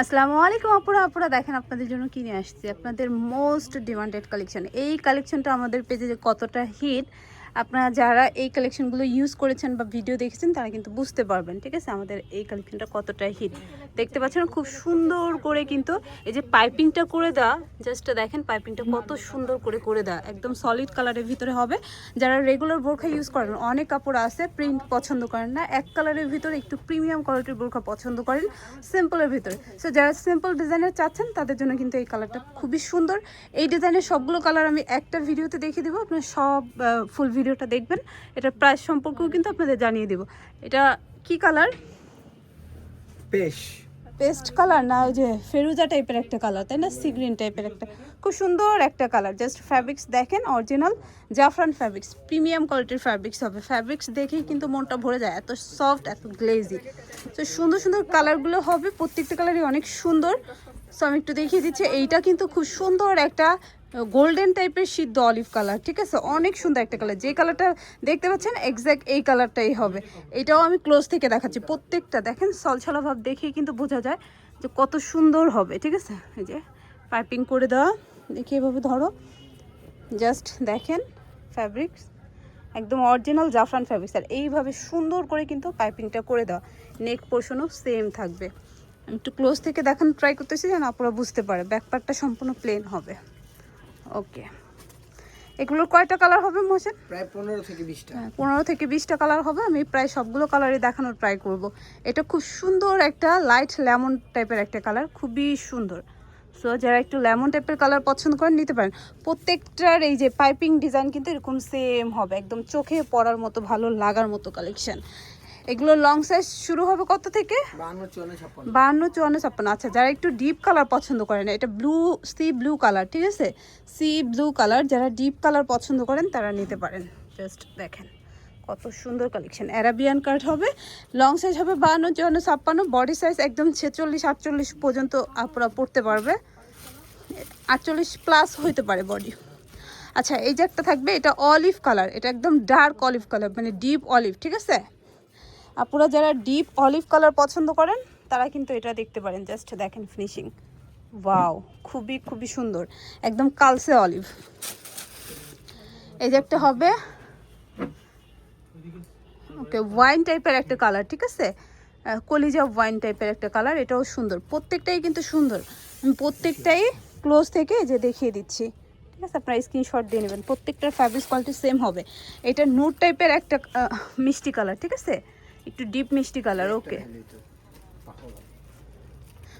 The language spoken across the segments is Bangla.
আসসালামু আলাইকুম আপুরা আপুরা দেখেন আপনাদের জন্য কিনে আসছি? আপনাদের মোস্ট ডিমান্ডেড কালেকশন এই কালেকশনটা আমাদের পেজে কতটা হিট আপনারা যারা এই কালেকশনগুলো ইউজ করেছেন বা ভিডিও দেখেছেন, তারা কিন্তু বুঝতে পারবেন, ঠিক আছে? আমাদের এই কালেকশনটা কতটা হিট দেখতে পাচ্ছেন, খুব সুন্দর করে কিন্তু এই যে পাইপিংটা করে দেওয়া জাস্ট দেখেন পাইপিংটা কত সুন্দর করে করে দেওয়া, একদম সলিড কালারের ভিতরে হবে। যারা রেগুলার বোরখা ইউজ করেন, অনেক কাপড় আছে প্রিন্ট পছন্দ করেন না, এক কালারের ভিতরে একটু প্রিমিয়াম কোয়ালিটির বোরখা পছন্দ করেন সিম্পলের ভিতরে। সো যারা সিম্পল ডিজাইনের চাচ্ছেন, তাদের জন্য কিন্তু এই কালারটা খুবই সুন্দর। এই ডিজাইনের সবগুলো কালার আমি একটা ভিডিওতে দেখিয়ে দেবো, আপনার সব ফুল ভিডিওটা দেখবেন এটার প্রাইস সম্পর্কেও কিন্তু আপনাদের জানিয়ে দেবো। এটা কি কালার বেশ পেস্ট কালার না ওই যে ফেরুজা টাইপের একটা কালার তাই না? সি গ্রিন টাইপের একটা। খুব সুন্দর একটা কালার জাস্ট ফ্যাব্রিক্স দেখেন অরিজিনাল জাফরান ফ্যাব্রিক্স প্রিমিয়াম কোয়ালিটির ফ্যাব্রিক্স হবে। ফ্যাব্রিক্স দেখেই কিন্তু মনটা ভরে যায় এত সফট এত গ্লেজি তো সুন্দর সুন্দর কালারগুলো হবে প্রত্যেকটা কালারই অনেক সুন্দর। সো আমি একটু দেখিয়ে দিচ্ছি এইটা কিন্তু খুব সুন্দর একটা গোল্ডেন টাইপের সিদ্ধ অলিভ কালার ঠিক আছে? অনেক সুন্দর একটা কালার যে কালারটা দেখতে পাচ্ছেন এক্স্যাক্ট এই কালারটাই হবে। এটাও আমি ক্লোজ থেকে দেখাচ্ছি। প্রত্যেকটা, দেখেন সলছলা ভাব দেখেই কিন্তু বোঝা যায় যে কত সুন্দর হবে, ঠিক আছে? এই যে পাইপিং করে দেওয়া দেখি এভাবে ধরো। জাস্ট দেখেন ফ্যাব্রিক্স একদম অরিজিনাল জাফরান ফ্যাব্রিক্স আর এইভাবে সুন্দর করে কিন্তু পাইপিংটা করে দেওয়া নেক পোর্শনও সেম থাকবে। একটু ক্লোজ থেকে দেখান ট্রাই করতেছি যেন আপনারা বুঝতে পারে ব্যাকপার্টটা সম্পূর্ণ প্লেন হবে। ওকে এগুলোর কয়টা কালার হবে মোশন প্রায় পনেরো থেকে বিশটা। হ্যাঁ পনেরো থেকে বিশটা কালার হবে। আমি প্রায় সবগুলো কালারই দেখানোর ট্রাই করব। এটা খুব সুন্দর একটা লাইট লেমন টাইপের একটা কালার খুবই সুন্দর। সো যারা একটু লেমন টাইপের কালার পছন্দ করেন নিতে পারেন। প্রত্যেকটার এই যে পাইপিং ডিজাইন কিন্তু এরকম সেম হবে। একদম চোখে পড়ার মতো ভালো লাগার মতো কালেকশন এগুলো লং সাইজ শুরু হবে কত থেকে? বাহান্ন চুয়ান্ন ছাপ্পান্ন। আচ্ছা যারা একটু ডিপ কালার পছন্দ করেন এটা ব্লু সি ব্লু কালার ঠিক আছে? সি ব্লু কালার যারা ডিপ কালার পছন্দ করেন তারা নিতে পারেন। জাস্ট দেখেন কত সুন্দর কালেকশন অ্যারাবিয়ান কার্ড হবে লং সাইজ হবে বাহান্ন চুয়ান্ন ছাপ্পান্ন বডি সাইজ একদম ছেচল্লিশ আটচল্লিশ পর্যন্ত আপনারা পড়তে পারবে। আটচল্লিশ প্লাস হইতে পারে বডি আচ্ছা এই যে একটা থাকবে এটা অলিভ কালার এটা একদম ডার্ক অলিভ কালার মানে ডিপ অলিভ ঠিক আছে? আপনারা যারা ডিপ অলিভ কালার পছন্দ করেন, তারা কিন্তু এটা দেখতে পারেন জাস্ট দেখেন ফিনিশিং ওয়াও খুবই খুবই সুন্দর, একদম কালসে অলিভ এই যে একটা হবে ওকে ওয়াইন টাইপের একটা কালার ঠিক আছে? কলিজা ওয়াইন টাইপের একটা কালার এটাও সুন্দর, প্রত্যেকটাই কিন্তু সুন্দর। আমি প্রত্যেকটাই ক্লোজ থেকে যে দেখিয়ে দিচ্ছি, ঠিক আছে? আপনারা স্ক্রিনশট দিয়ে নেবেন, প্রত্যেকটার ফ্যাব্রিক কোয়ালিটি সেম হবে। এটা নুট টাইপের একটা মিষ্টি কালার ঠিক আছে? একটু ডিপ মিষ্টি কালার ওকে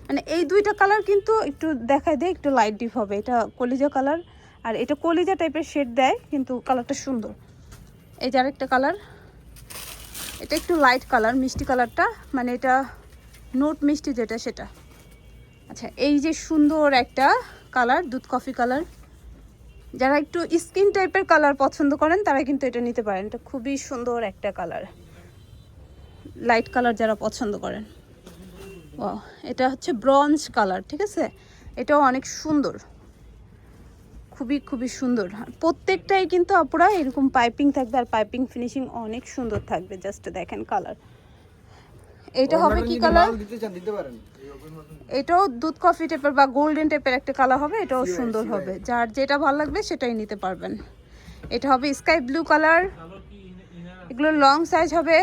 মানে এই দুইটা কালার কিন্তু একটু দেখায় দেয় একটু লাইট ডিপ হবে। এটা কলিজা কালার আর এটা কলিজা টাইপের শেড দেয় কিন্তু কালারটা সুন্দর। এই যে আরেকটা কালার এটা একটু লাইট কালার মিষ্টি কালারটা মানে এটা নোট মিষ্টি যেটা সেটা। আচ্ছা এই যে সুন্দর একটা কালার দুধ কফি কালার যারা একটু স্কিন টাইপের কালার পছন্দ করেন তারা কিন্তু এটা নিতে পারেন। এটা খুবই সুন্দর একটা কালার লাইট কালার যারা পছন্দ করেন। ও এটা হচ্ছে ব্রঞ্জ কালার ঠিক আছে? এটাও অনেক সুন্দর। খুবই খুবই সুন্দর। প্রত্যেকটাই কিন্তু আপুরা এরকম পাইপিং থাকবে আর পাইপিং ফিনিশিং অনেক সুন্দর থাকবে জাস্ট দেখেন কালার। এটা হবে কি কালার? এটাও দুধ কফি টাইপের বা গোল্ডেন টাইপের একটা কালার হবে এটাও সুন্দর হবে। যার যেটা ভালো লাগবে সেটাই নিতে পারবেন। এটা হবে স্কাই ব্লু কালার। এগুলো লং সাইজ হবে।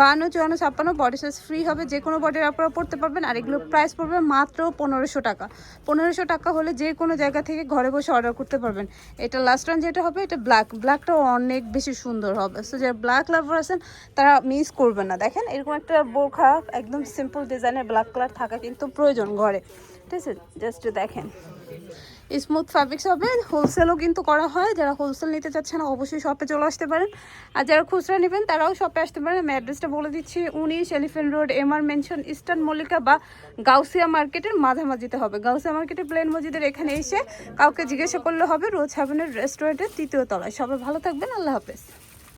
বাহান্ন চুয়ান্ন, ছাপ্পান্ন বডি সাইজ ফ্রি হবে যে কোনো বডির আপনারা পড়তে পারবেন। আর এগুলো প্রাইস পড়বে মাত্র পনেরোশো টাকা। পনেরোশো টাকা হলে যে কোনো জায়গা থেকে ঘরে বসে অর্ডার করতে পারবেন। এটা লাস্ট রান যেটা হবে, এটা ব্ল্যাক ব্ল্যাকটাও অনেক বেশি সুন্দর হবে। সো যারা ব্ল্যাক লাভার আছেন, তারা মিস করবেন না। দেখেন, এরকম একটা বোরখা একদম সিম্পল ডিজাইনের ব্ল্যাক কালার থাকা কিন্তু প্রয়োজন ঘরে। ঠিক আছে? জাস্ট দেখেন। স্মুথ ফ্যাব্রিক্স হবে। হোলসেলও কিন্তু করা হয়। যারা হোলসেল নিতে চাচ্ছেন, অবশ্যই শপে চলে আসতে পারেন। আর যারা খুচরা নেবেন, তারাও শপে আসতে পারেন। আমি অ্যাড্রেসটা বলে দিচ্ছি। উনিশ elephant road M R mansion eastern Mallika বা গাউসিয়া মার্কেটের মাঝামাঝিতে হবে। গাউসিয়া মার্কেটের প্লেন মসজিদের এখানে এসে কাউকে জিজ্ঞাসা করলে হবে। রোজ হ্যাভেনের রেস্টুরেন্টের তৃতীয় তলায়। সবাই ভালো থাকবেন। আল্লাহ হাফেজ।